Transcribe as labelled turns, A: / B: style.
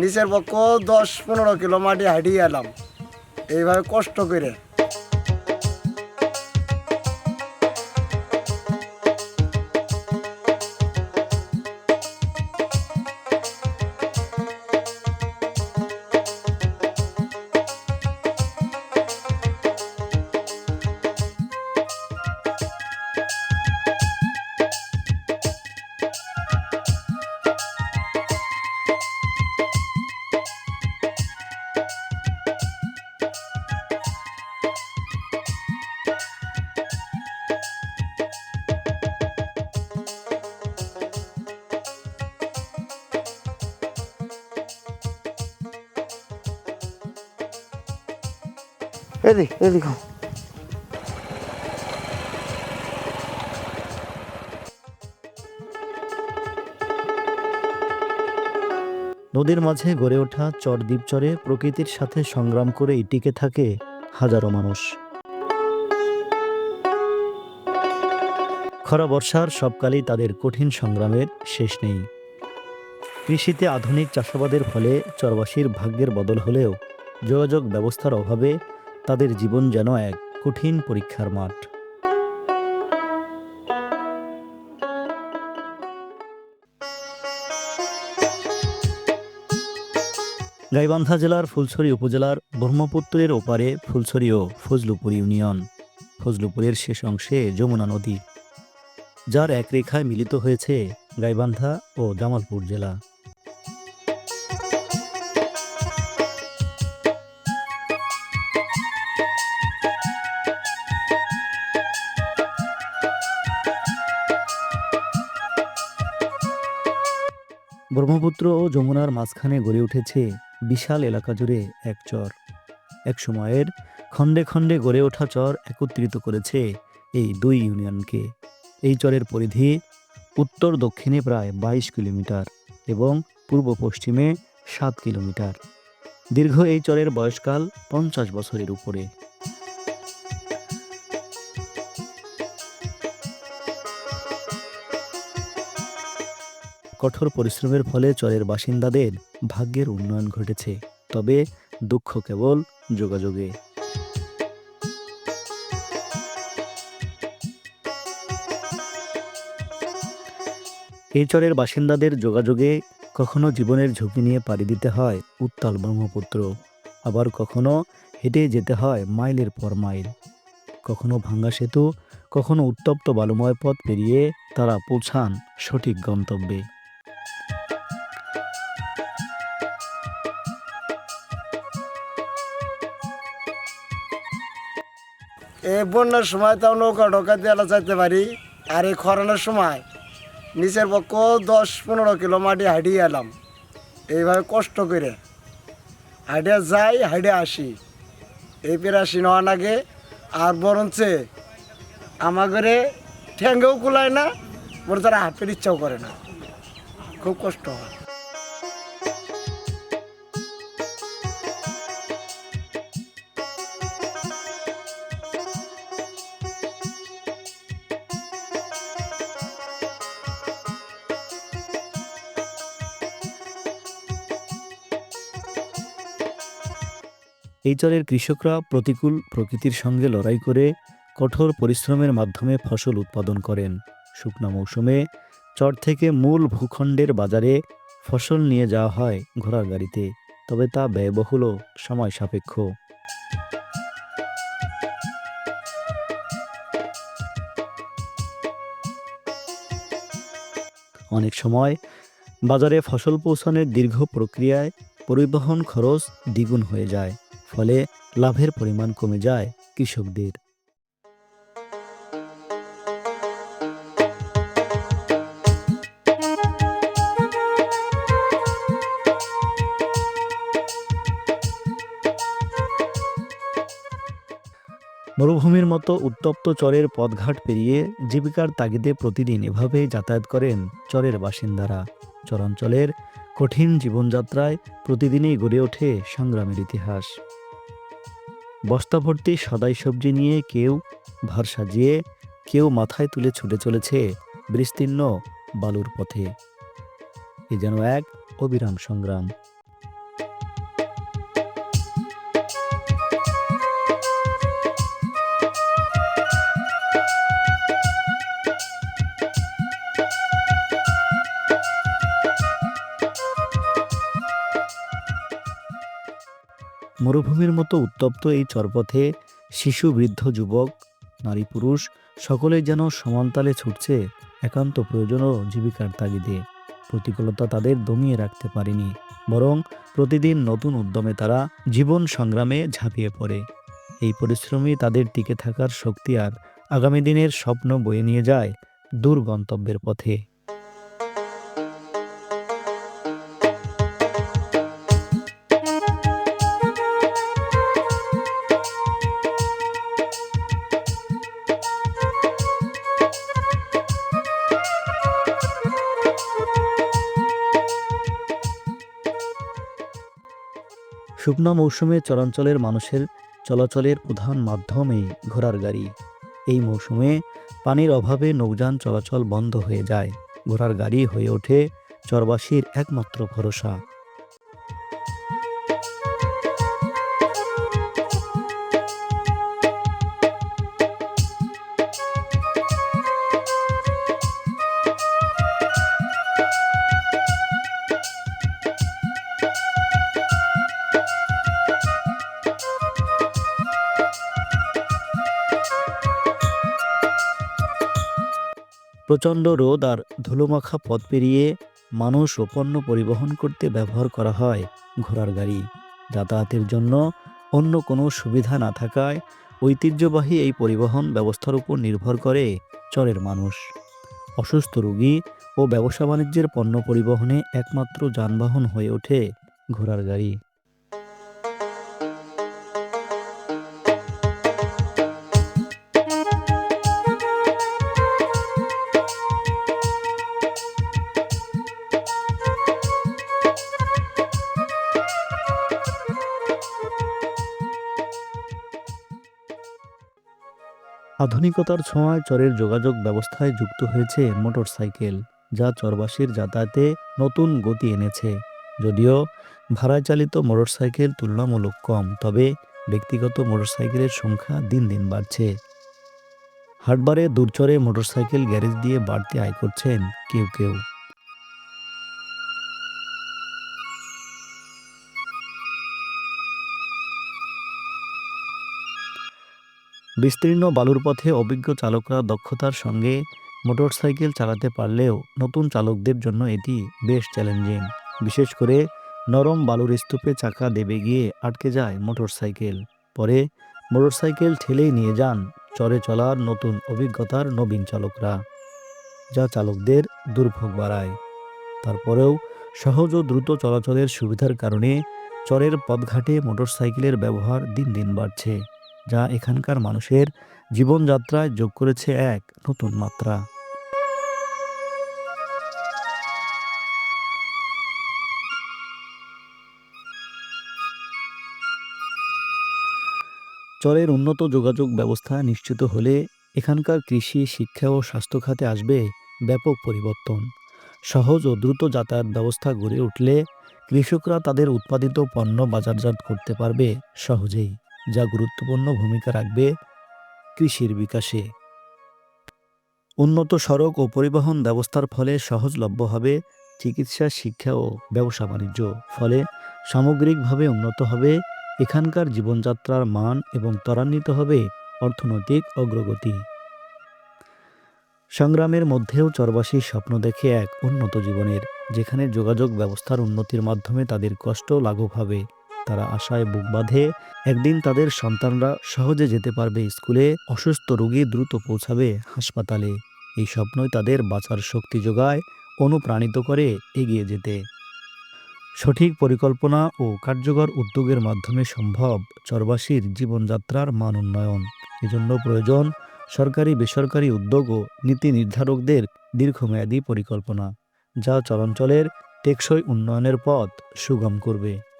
A: নিচের পক্ষ দশ পনেরো কিলো মাটি হাঁটিয়ে এলাম। এইভাবে কষ্ট করে।
B: এদিক এদিক হও।
C: নদীর মাঝে গড়ে ওঠা চর দ্বীপচরে প্রকৃতির সাথে সংগ্রাম করে টিকে থাকে হাজারো মানুষ খরা বর্ষার সবকালই তাদের কঠিন সংগ্রামের শেষ নেই কৃষিতে আধুনিক চাষাবাদের ফলে চরবাসীর ভাগ্যের বদল হলেও যোগাযোগ ব্যবস্থার অভাবে তাদের জীবন যেন এক কঠিন পরীক্ষার মাঠ। গাইবান্ধা জেলার ফুলছড়ি উপজেলার ব্রহ্মপুত্রের ওপারে ফুলছড়ি ও ফজলুপুর ইউনিয়ন। ফজলুপুরের শেষ অংশে যমুনা নদী, যার এক রেখায় মিলিত হয়েছে গাইবান্ধা ও জামালপুর জেলা। ব্রহ্মপুত্র ও যমুনার মাঝখানে গড়ে উঠেছে বিশাল এলাকা জুড়ে এক চর। এক সময়ের খণ্ডে খণ্ডে গড়ে ওঠা চর একত্রিত করেছে এই দুই ইউনিয়নকে। এই চরের পরিধি উত্তর দক্ষিণে প্রায় বাইশ কিলোমিটার এবং পূর্ব পশ্চিমে সাত কিলোমিটার। দীর্ঘ এই চরের বয়সকাল পঞ্চাশ বছরের উপরে। কঠোর পরিশ্রমের ফলে চরের বাসিন্দাদের ভাগ্যের উন্নয়ন ঘটেছে, তবে দুঃখ কেবল যোগাযোগে। এই চরের বাসিন্দাদের যোগাযোগে কখনো জীবনের ঝুঁকি নিয়ে পাড়ি দিতে হয় উত্তাল ব্রহ্মপুত্র, আবার কখনো হেঁটে যেতে হয় মাইলের পর মাইল। কখনো ভাঙ্গা সেতু, কখনো উত্তপ্ত বালুময় পথ পেরিয়ে তারা পৌঁছান সঠিক গন্তব্যে।
A: এই বন্যার সময় তাও নৌকা ঢোকা দিয়ে চাইতে পারি। আর এই খরানোর সময় নিচের পক্ষ দশ পনেরো কিলো মাটি হাঁটিয়ে এলাম। এইভাবে কষ্ট করে হাঁটে যাই, হাঁটে আসি। এই পেরাসি নেওয়ার আগে আর বরঞ্চে আমাদের ঠ্যাঙ্গেও কুলায় না তারা হাঁটের ইচ্ছাও করে না। খুব কষ্ট হয়।
C: এই চরের কৃষকরা প্রতিকূল প্রকৃতির সঙ্গে লড়াই করে কঠোর পরিশ্রমের মাধ্যমে ফসল উৎপাদন করেন। শুকনো মৌসুমে চর থেকে মূল ভূখণ্ডের বাজারে ফসল নিয়ে যাওয়া হয় ঘোড়ার গাড়িতে, তবে তা ব্যয়বহুল সময় সাপেক্ষ। অনেক সময় বাজারে ফসল পৌঁছানোর দীর্ঘ প্রক্রিয়ায় পরিবহন খরচ দ্বিগুণ হয়ে যায়। ফলে লাভের পরিমাণ কমে যায় কৃষকদের। মরুভূমির মতো উত্তপ্ত চরের পথঘাট পেরিয়ে জীবিকার তাগিদে প্রতিদিন এভাবেই যাতায়াত করেন চরের বাসিন্দারা। চরাঞ্চলের কঠিন জীবনযাত্রায় প্রতিদিনই গড়ে ওঠে সংগ্রামের ইতিহাস। বস্তা ভর্তি সদাই সবজি নিয়ে কেউ ভার সাজিয়ে, কেউ মাথায় তুলে ছুটে চলেছে বিস্তীর্ণ বালুর পথে। এ যেন এক অবিরাম সংগ্রাম। মরুভূমির মতো উত্তপ্ত এই চরপথে শিশু, বৃদ্ধ, যুবক, নারী, পুরুষ সকলেই যেন সমানতালে ছুটছে একান্ত প্রয়োজন ও জীবিকার তাগিদে। প্রতিকূলতা তাদের দমিয়ে রাখতে পারেনি, বরং প্রতিদিন নতুন উদ্যমে তারা জীবন সংগ্রামে ঝাঁপিয়ে পড়ে। এই পরিশ্রমই তাদের টিকে থাকার শক্তি আর আগামী দিনের স্বপ্ন বয়ে নিয়ে যায় দূর গন্তব্যের পথে। শুকনো মৌসুমে চরাঞ্চলের মানুষের চলাচলের প্রধান মাধ্যমে ঘোড়ার গাড়ি। এই মৌসুমে পানির অভাবে নৌযান চলাচল বন্ধ হয়ে যায়। ঘোড়ার গাড়ি হয়ে ওঠে চরবাসীর একমাত্র ভরসা। প্রচণ্ড রোদ আর ধুলোমাখা পথ পেরিয়ে মানুষ ও পণ্য পরিবহন করতে ব্যবহার করা হয় ঘোড়ার গাড়ি। যাতায়াতের জন্য অন্য কোনো সুবিধা না থাকায় ঐতিহ্যবাহী এই পরিবহন ব্যবস্থার উপর নির্ভর করে চরের মানুষ। অসুস্থ রোগী ও ব্যবসা বাণিজ্যের পণ্য পরিবহনে একমাত্র যানবাহন হয়ে ওঠে ঘোড়ার গাড়ি। আধুনিকতার ছোঁয়ায় চরের যোগাযোগ ব্যবস্থায় যুক্ত হয়েছে মোটরসাইকেল, যা চরবাসীর যাতায়াতে নতুন গতি এনেছে। যদিও ভাড়ায় চালিত মোটরসাইকেল তুলনামূলক কম, তবে ব্যক্তিগত মোটরসাইকেলের সংখ্যা দিন দিন বাড়ছে। হাটবারে দূরচরে মোটরসাইকেল গ্যারেজ দিয়ে বাড়তি আয় করছেন কেউ কেউ। বিস্তীর্ণ বালুর পথে অভিজ্ঞ চালকরা দক্ষতার সঙ্গে মোটরসাইকেল চালাতে পারলেও নতুন চালকদের জন্য এটি বেশ চ্যালেঞ্জিং। বিশেষ করে নরম বালুর স্তূপে চাকা দেবে গিয়ে আটকে যায় মোটরসাইকেল। পরে মোটরসাইকেল ঠেলেই নিয়ে যান চরে চলার নতুন অভিজ্ঞতার নবীন চালকরা, যা চালকদের দুর্ভোগ বাড়ায়। তারপরেও সহজ ও দ্রুত চলাচলের সুবিধার কারণে চরের পথঘাটে মোটরসাইকেলের ব্যবহার দিন দিন বাড়ছে। যা এখানকার মানুষের জীবনযাত্রায় যোগ করেছে এক নতুন মাত্রা। চরের উন্নত যোগাযোগ ব্যবস্থা নিশ্চিত হলে এখানকার কৃষি, শিক্ষা ও স্বাস্থ্য খাতে আসবে ব্যাপক পরিবর্তন। সহজ ও দ্রুত যাতায়াত ব্যবস্থা গড়ে উঠলে কৃষকরা তাদের উৎপাদিত পণ্য বাজারজাত করতে পারবে সহজেই। যা গুরুত্বপূর্ণ ভূমিকা রাখবে কৃষির বিকাশে। উন্নত সড়ক ও পরিবহন ব্যবস্থার ফলে সহজলভ্য হবে চিকিৎসা, শিক্ষা ও ব্যবসা বাণিজ্য। ফলে সামগ্রিকভাবে উন্নত হবে এখানকার জীবনযাত্রার মান এবং ত্বরান্বিত হবে অর্থনৈতিক অগ্রগতি। সংগ্রামের মধ্যেও চরবাসীর স্বপ্ন দেখে এক উন্নত জীবনের, যেখানে যোগাযোগ ব্যবস্থার উন্নতির মাধ্যমে তাদের কষ্ট লাঘব হবে। তারা আশায় বুক বাঁধে, একদিন তাদের সন্তানরা সহজে যেতে পারবে স্কুলে, অসুস্থ রোগী দ্রুত পৌঁছাবে হাসপাতালে। এই স্বপ্নই তাদের বাঁচার শক্তি যোগায়, অনুপ্রাণিত করে এগিয়ে যেতে। সঠিক পরিকল্পনা ও কার্যকর উদ্যোগের মাধ্যমে সম্ভব চরবাসীর জীবনযাত্রার মান উন্নয়ন। এজন্য প্রয়োজন সরকারি বেসরকারি উদ্যোগ ও নীতি নির্ধারকদের দীর্ঘমেয়াদী পরিকল্পনা, যা চরাঞ্চলের টেকসই উন্নয়নের পথ সুগম করবে।